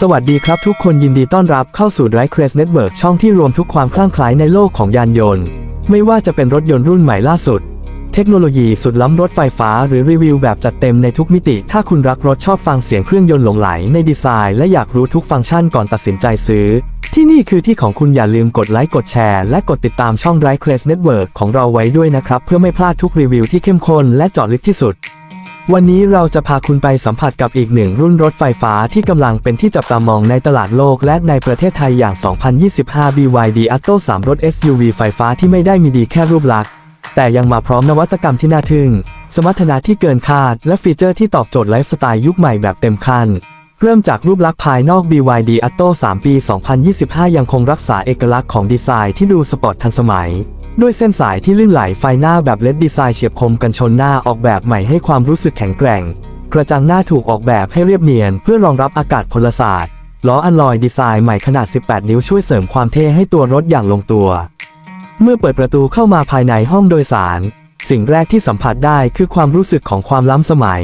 สวัสดีครับทุกคนยินดีต้อนรับเข้าสู่ d r i v e Craze Network ช่องที่รวมทุกความคลั่งไคล้ในโลกของยานยนต์ ไม่ว่าจะเป็นรถยนต์รุ่นใหม่ล่าสุด เทคโนโลยีสุดล้ำรถไฟฟ้าหรือรีวิวแบบจัดเต็มในทุกมิติ ถ้าคุณรักรถชอบฟังเสียงเครื่องยนต์หลงไหลในดีไซน์และอยากรู้ทุกฟังก์ชันก่อนตัดสินใจซื้อ ที่นี่คือที่ของคุณอย่าลืมกดไลค์กดแชร์และกดติดตามช่อง d r i v e Craze Network ของเราไว้ด้วยนะครับเพื่อไม่พลาดทุกรีวิวที่เข้มข้นและเจาะลึกที่สุด วันนี้เราจะพาคุณไปสัมผัสกับอีกหนึ่งรุ่นรถไฟฟ้าที่กำลังเป็นที่จับตามองในตลาดโลกและในประเทศไทยอย่าง 2025 BYD Atto 3 รถ SUV ไฟฟ้าที่ไม่ได้มีดีแค่รูปลักษณ์ แต่ยังมาพร้อมนวัตกรรมที่น่าทึ่ง สมรรถนะที่เกินคาด และฟีเจอร์ที่ตอบโจทย์ไลฟ์สไตล์ยุคใหม่แบบเต็มขั้นเริ่มจากรูปลักษณ์ภายนอก BYD Atto 3 ปี 2025 ยังคงรักษาเอกลักษณ์ของดีไซน์ที่ดูสปอร์ตทันสมัย ด้วยเส้นสายที่ลื่นไหลไฟหน้าแบบเลดดีไซน์เฉียบคมกันชนหน้าออกแบบใหม่ให้ความรู้สึกแข็งแกร่ง กระจังหน้าถูกออกแบบให้เรียบเนียน เพื่อรองรับอากาศพลศาสตร์ล้ออัลลอยดีไซน์ใหม่ขนาด 18 นิ้วช่วยเสริมความเท่ให้ตัวรถอย่างลงตัว เมื่อเปิดประตูเข้ามาภายในห้องโดยสาร สิ่งแรกที่สัมผัสได้คือความรู้สึกของความล้ำสมัย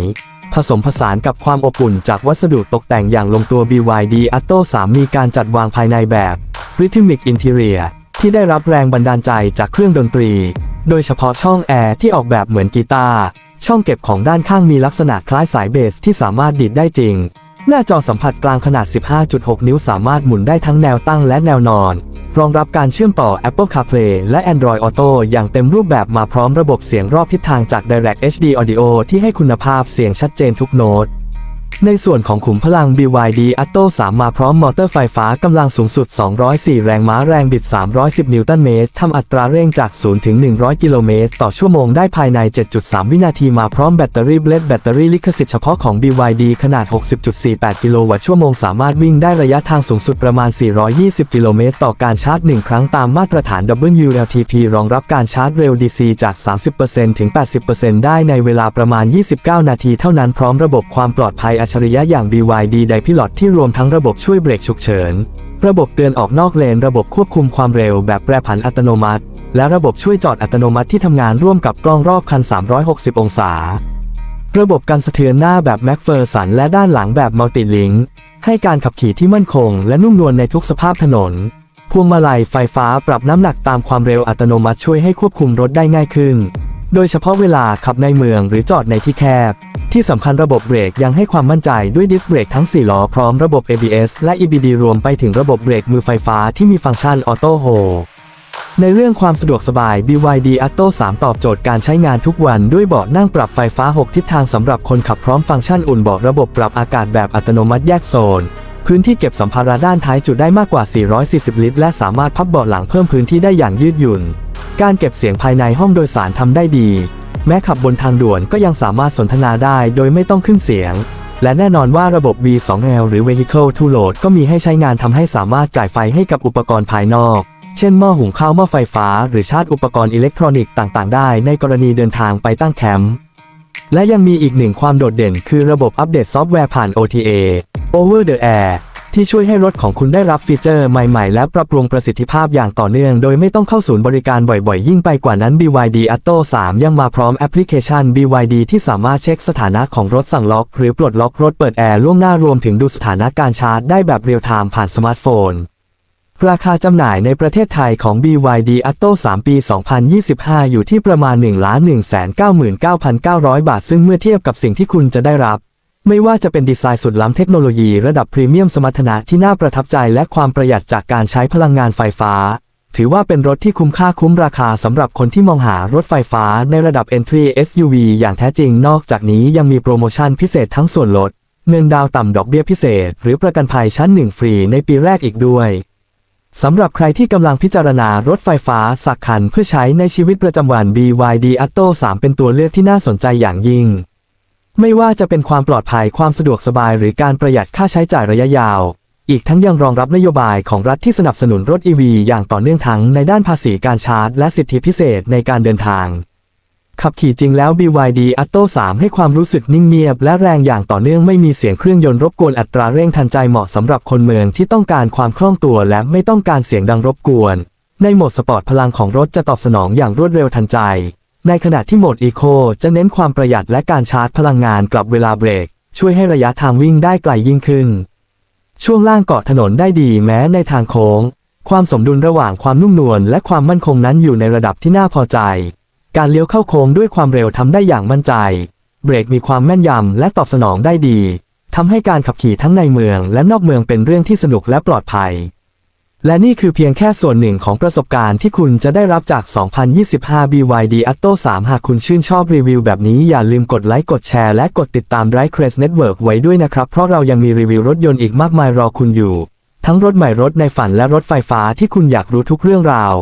ผสมผสานกับความอบอุ่นจากวัสดุตกแต่งอย่างลงตัว BYD Atto 3 มีการจัดวางภายในแบบ Rhythmic Interior ที่ได้รับแรงบันดาลใจจากเครื่องดนตรี โดยเฉพาะช่องแอร์ที่ออกแบบเหมือนกีตาร์ช่องเก็บของด้านข้างมีลักษณะคล้ายสายเบสที่สามารถดีดได้จริง หน้าจอสัมผัสกลางขนาด 15.6 นิ้วสามารถหมุนได้ทั้งแนวตั้งและแนวนอน รองรับการเชื่อมต่อ Apple CarPlay และ Android Auto อย่างเต็มรูปแบบมาพร้อมระบบเสียงรอบทิศทางจาก Direct HD Audio ที่ให้คุณภาพเสียงชัดเจนทุกโน้ต ในส่วนของขุมพลัง BYD Atto 3 มาพร้อมมอเตอร์ไฟฟ้ากำลังสูงสุด 204 แรงม้าแรงบิด 310 นิวตันเมตร ทำอัตราเร่งจาก 0 ถึง 100 กิโลเมตร ต่อชั่วโมงได้ภายใน 7.3 วินาทีมาพร้อมแบตเตอรี่เบลดแบตเตอรี่ลิขสิทธิ์เฉพาะของ BYD ขนาด 60.48 กิโลวัตต์ชั่วโมง สามารถวิ่งได้ระยะทางสูงสุดประมาณ 420 กิโลเมตร ต่อการชาร์จ 1 ครั้งตามมาตรฐาน WLTP รองรับการชาร์จเร็ว DC จาก 30%ถึง 80%ได้ในเวลาประมาณ 29 นาทีเท่านั้นพร้อมระบบความปลอดภัยอัจฉริยะอย่าง BYD d i Pilot ที่รวมทั้งระบบช่วยเบรกฉุกเฉิน ระบบเตือนออกนอกเลน ระบบควบคุมความเร็วแบบแปรผันอัตโนมัติ และระบบช่วยจอดอัตโนมัติที่ทำงานร่วมกับกล้องรอบคัน 360 องศา ระบบการสะเทือนหน้าแบบแม็กเฟอร์สันและด้านหลังแบบมัลติลิงให้การขับขี่ที่มั่นคง และนุ่มนวลในทุกสภาพถนน พวงมาลัยไฟฟ้าปรับน้ำหนักตามความเร็วอัตโนมัติช่วยให้ควบคุมรถได้ง่ายขึ้น โดยเฉพาะเวลาขับในเมืองหรือจอดในที่แคบ ที่สำคัญระบบเบรกยังให้ความมั่นใจด้วยดิสเบรกทั้ง 4 ล้อพร้อมระบบ ABS และ EBD รวมไปถึงระบบเบรกมือไฟฟ้าที่มีฟังก์ชันออโต้โฮในเรื่องความสะดวกสบาย BYD Atto 3 ตอบโจทย์การใช้งานทุกวันด้วยเบาะนั่งปรับไฟฟ้า 6 ทิศทางสำหรับคนขับพร้อมฟังก์ชันอุ่นเบาะระบบปรับอากาศแบบอัตโนมัติแยกโซน พื้นที่เก็บสัมภาระด้านท้ายจุได้มากกว่า 440 ลิตร และสามารถพับเบาะหลังเพิ่มพื้นที่ได้อย่างยืดหยุ่น การเก็บเสียงภายในห้องโดยสารทำได้ดี แม้ขับบนทางด่วนก็ยังสามารถสนทนาได้โดยไม่ต้องขึ้นเสียง และแน่นอนว่าระบบ V2L หรือ Vehicle to Load ก็มีให้ใช้งานทำให้สามารถจ่ายไฟให้กับอุปกรณ์ภายนอก เช่นหม้อหุงข้าวหม้อไฟฟ้า หรือชาร์จอุปกรณ์อิเล็กทรอนิกส์ต่างๆ ได้ในกรณีเดินทางไปตั้งแคมป์และยังมีอีกหนึ่งความโดดเด่น คือระบบอัปเดตซอฟต์แวร์ผ่าน OTA Over the Air ที่ช่วยให้รถของคุณได้รับฟีเจอร์ใหม่ๆ และปรับปรุงประสิทธิภาพอย่างต่อเนื่อง โดยไม่ต้องเข้าศูนย์บริการบ่อยๆ ยิ่งไปกว่านั้น BYD Atto 3 ยังมาพร้อมแอปพลิเคชัน BYD ที่สามารถเช็คสถานะของรถสั่งล็อก หรือปลดล็อกรถเปิดแอร์ล่วงหน้ารวมถึงดูสถานะการชาร์จได้แบบเรียลไทม์ผ่านสมาร์ทโฟนราคาจำหน่ายในประเทศไทยของ BYD Atto 3 ปี 2025 อยู่ที่ประมาณ 1,199,900 บาท ซึ่งเมื่อเทียบกับสิ่งที่คุณจะได้รับ ไม่ว่าจะเป็นดีไซน์สุดล้ำเทคโนโลยีระดับพรีเมียมสมรรถนะที่น่าประทับใจและความประหยัดจากการใช้พลังงานไฟฟ้า ถือว่าเป็นรถที่คุ้มค่าคุ้มราคาสำหรับคนที่มองหารถไฟฟ้าในระดับ Entry SUV อย่างแท้จริงนอกจากนี้ยังมีโปรโมชั่นพิเศษทั้งส่วนลด เงินดาวต่ำดอกเบี้ยพิเศษ หรือประกันภัยชั้นหนึ่งฟรีในปีแรกอีกด้วยสำหรับใครที่กำลังพิจารณารถไฟฟ้าสักคันเพื่อใช้ในชีวิตประจำวัน BYD Atto 3 เป็นตัวเลือกที่น่าสนใจอย่างยิ่ง ไม่ว่าจะเป็นความปลอดภัยความสะดวกสบายหรือการประหยัดค่าใช้จ่ายระยะยาว อีกทั้งยังรองรับนโยบายของรัฐที่สนับสนุนรถ EV อย่างต่อเนื่องทั้งในด้านภาษีการชาร์จ และสิทธิพิเศษในการเดินทาง ขับขี่จริงแล้ว BYD Atto 3 ให้ความรู้สึกนิ่งเงียบและแรงอย่างต่อเนื่องไม่มีเสียงเครื่องยนต์รบกวนอัตราเร่งทันใจเหมาะสำหรับคนเมืองที่ต้องการความคล่องตัวและไม่ต้องการเสียงดังรบกวน ในโหมดสปอร์ตพลังของรถจะตอบสนองอย่างรวดเร็วทันใจ ในขณะที่โหมด Eco จะเน้นความประหยัดและการชาร์จพลังงานกลับเวลาเบรก ช่วยให้ระยะทางวิ่งได้ไกลยิ่งขึ้น ช่วงล่างเกาะถนนได้ดีแม้ในทางโค้ง ความสมดุลระหว่างความนุ่มนวลและความมั่นคงนั้นอยู่ในระดับที่น่าพอใจ การเลี้ยวเข้าโค้งด้วยความเร็วทำได้อย่างมั่นใจ เบรกมีความแม่นยำและตอบสนองได้ดีทำให้การขับขี่ทั้งในเมืองและนอกเมืองเป็นเรื่องที่สนุกและปลอดภัย และนี่คือเพียงแค่ส่วนหนึ่งของประสบการณ์ที่คุณจะได้รับจาก 2025 BYD Atto 3 หากคุณชื่นชอบรีวิวแบบนี้อย่าลืมกดไลค์ กดแชร์ และกดติดตาม Drive Crest Network ไว้ด้วยนะครับ เพราะเรายังมีรีวิวรถยนต์อีกมากมายรอคุณอยู่ ทั้งรถใหม่รถในฝันและรถไฟฟ้าที่คุณอยากรู้ทุกเรื่องราว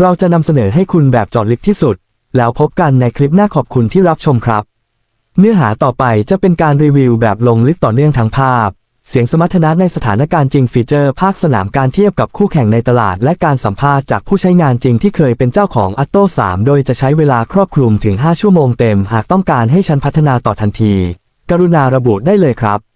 เราจะนำเสนอให้คุณแบบจอดลึกที่สุด แล้วพบกันในคลิปหน้าขอบคุณที่รับชมครับ เนื้อหาต่อไปจะเป็นการรีวิวแบบลงลึกต่อเนื่องทั้งภาพ เสียงสมรรถนะในสถานการณ์จริงฟีเจอร์ภาคสนามการเทียบกับคู่แข่งในตลาด และการสัมภาษณ์จากผู้ใช้งานจริงที่เคยเป็นเจ้าของ Atto 3 โดยจะใช้เวลาครอบคลุมถึง 5 ชั่วโมงเต็ม หากต้องการให้ฉันพัฒนาต่อทันที กรุณาระบุได้เลยครับ